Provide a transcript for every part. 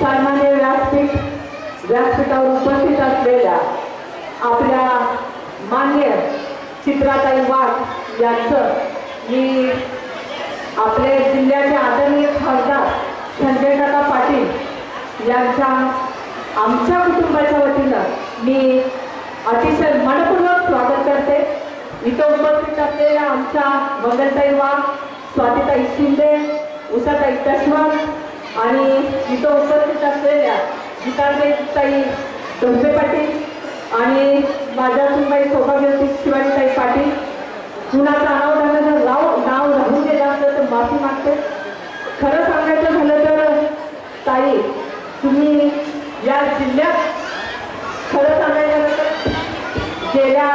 सन्मान्य व्यासपीठ व्यासपीठावर उपस्थित असलेल्या आपल्या मान्य चित्राताई वाघ यांचं मी आपले जिल्ह्याचे आदरणीय खासदार संजय काका पाटील यांच्या आमच्या कुटुंबाच्या वतीनं मी अतिशय मनपूर्वक स्वागत करते. इथं उपस्थित असलेल्या आमच्या मंगलताई वाघ स्वातीताई शिंदे उषाताई तश्वत आणि इथं उपस्थित असलेल्या गीताताई ढोसे पाटील आणि माझ्या सुनबाई सौभाग्यवती शिवाजीताई पाटील कुणाचं नाव झालं जर राव नाव राहून गेलं असलं तर माफी मागते. खरं सांगायचं झालं तर ताई तुम्ही या जिल्ह्यात खरं सांगायचं झालं तर गेल्या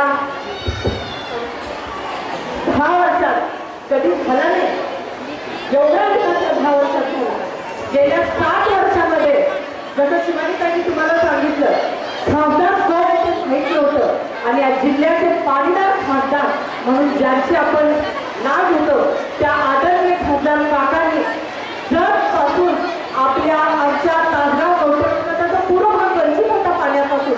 दहा वर्षात कधी झालं नाही. एवढ्या दिवसाच्या दहा वर्षात झाला. गेल्या सात वर्षामध्ये जसं शिवानीताईंनी तुम्हाला सांगितलं खासदार कोण आहे ते आणि या जिल्ह्याचे पाणीदार खासदार म्हणून ज्यांचे आपण नाव घेतो त्या आदरणीय खासदार काकांनी जरपासून आपल्या आमच्या तासगाव कौटुंबिक पूर्ण भाग वंचित होता पाण्यापासून.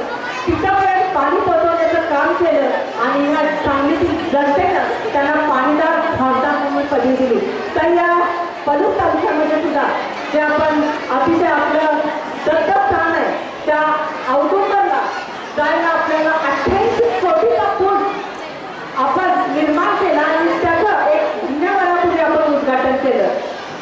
तिच्यापर्यंत पाणी पोहोचवण्याचं काम केलं आणि या सांगलीतील जनतेनं त्यांना पाणीदार खासदार म्हणून पदवी दिली. तर या पलूस तालुक्यामध्ये सुद्धा जे आपण अतिशय आपलं दत्तक स्थान आहे त्या अवकुंबरला जायला आपल्याला अठ्ठ्याऐंशी कोटीचा पूल आपण निर्माण केला आणि त्याचं एक महिन्याभरापूर्वी आपण उद्घाटन केलं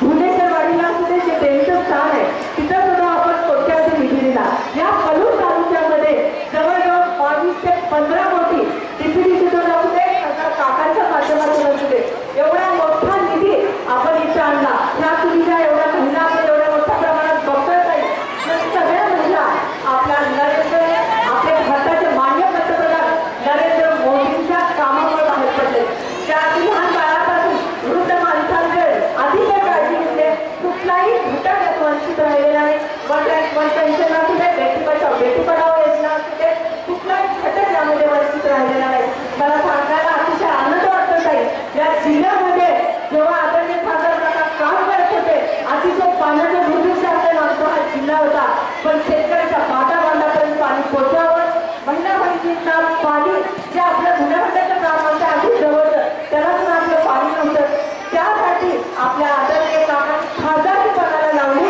भुवनेश्वरवाडीला सुद्धा जे त्यांचं स्थान आहे तिथं सुद्धा आपण कोट्यावधी निधी दिला या पलूर तालुक्यामध्ये जवळजवळ बावीस ते पंधरा कोटी डीपीडीसीतून असू दे खासदार काकांच्या माध्यमातून असू दे एवढा मोठा निधी आपण इथं आणला ह्या सुविधा एवढ्या महिला आपण एवढ्या मोठ्या प्रमाणात बघतोय ताई. या सगळ्या महिला आपल्या नरेंद्र आपले भारताचे मान्य पंतप्रधान नरेंद्र मोदींच्या कामामुळे बाहेर पडले त्या अगदी लहान बाळापासून वृद्ध माणसांकडे अतिशय काळजी घेतली कुठलाही घटक यात वंचित राहिलेला नाही वन रँक वन पेन्शन असू दे बेटी बचाव बेटी पढाओ योजना असू दे कुठलाही घटक यामध्ये वंचित राहिलेला नाही मला सांगायला अतिशय आनंद वाटतो ताई या जिल्ह्यामध्ये जेव्हा आदरणीय खासदार काका काम करत होते अतिशय पाण्याचं दुर्भिक्ष असलेला आमचा हा जिल्हा होता पण शेतकऱ्याच्या बाटा बांधापर्यंत पाणी पोहोचावं महिला भगिनींना पाणी जे आपलं धुण्याभांड्याचं काम असतं अगदी जवळचं त्याला सुद्धा आपलं पाणी नव्हतं त्यासाठी आपल्या आदरणीय काकांनी खासदारची पणाला लावली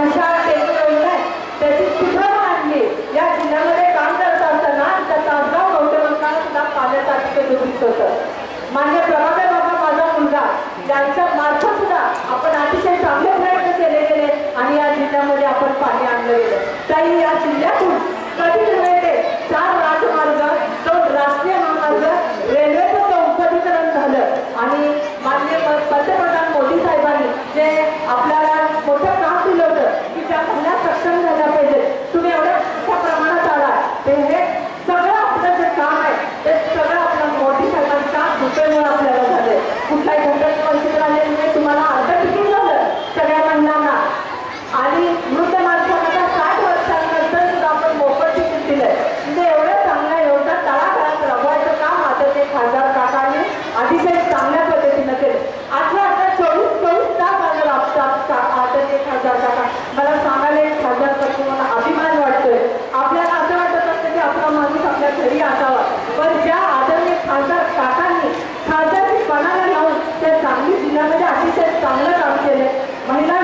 भाषा त्याचे मनशा त्याची सुद्धा मांडली. या जिल्ह्यामध्ये काम करत असताना त्याचा तासगाव गौतमंताला सुद्धा पाण्याचं अतिशय दुर्भिक्ष होतं. मान्य प्रभाकर बाबा माझा मुलगा ज्यांच्या मार्फत सुद्धा आपण अतिशय चांगले प्रयत्न केले गेले आणि या जिल्ह्यामध्ये आपण पाणी आणलं गेलं. ताई या जिल्ह्यातून कधी Porque सांगली अतिशय चांगलं काम केलंय. महिला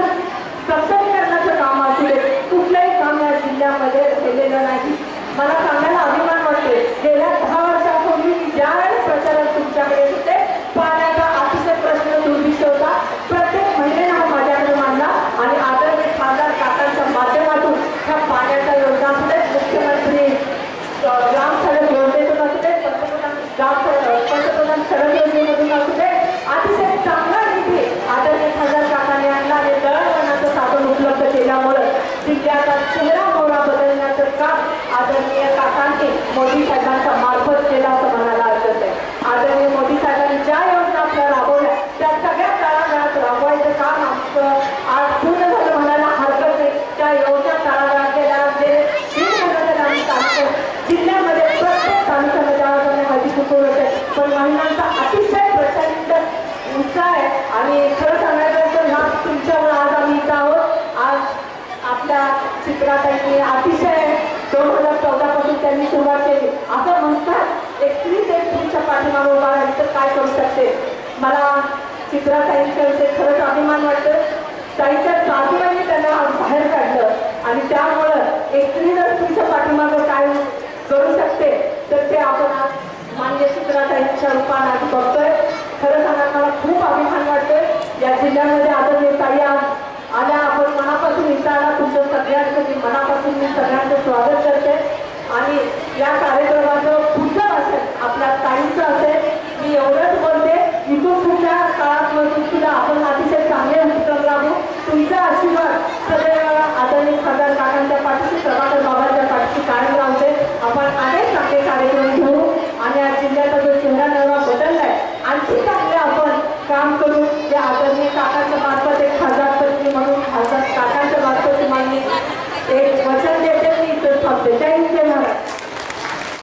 सक्षमीकरणाचं काम असू दे कुठलंही काम या जिल्ह्यामध्ये केलेलं नाही. मला सांगायला अभिमान वाटतोय गेल्या दहा वर्षापूर्वी मी ज्या वेळेस प्रचारात तुमच्याकडे येत होते पाण्याचा अतिशय प्रश्न दुर्भिक्ष होता प्रत्येक महिलेने हा माझ्याकडे मांडला आणि आदरणीय खासदार काकांच्या माध्यमातून ह्या पाण्याचा योजना असू दे मुख्यमंत्री अं, ग्राम सडक योजनेतून असू दे पंतप्रधान ग्राम सडक पंतप्रधान सडक योजनेमधून असू दे अतिशय चांगला निधी आदरणीय खासदार काकांनी आणला आणि दळणवळणाचं साधन उपलब्ध केल्यामुळं जिल्ह्याचा चेहरा मोहरा बदलण्याचं काम आदरणीय काकांनी मोदी साहेबांच्या चित्राताईंनी अतिशय दोन हजार चौदा पासून त्यांनी सुरुवात केली. असं म्हणतात एकवीस एप्रिलच्या पाठीमागे उभा राहील तर काय करू शकते? मला चित्राताईंच्या विषयी खरंच अभिमान वाटतं ताईच्या सासूबाईंनी त्यांना बाहेर काढलं आणि त्या já 40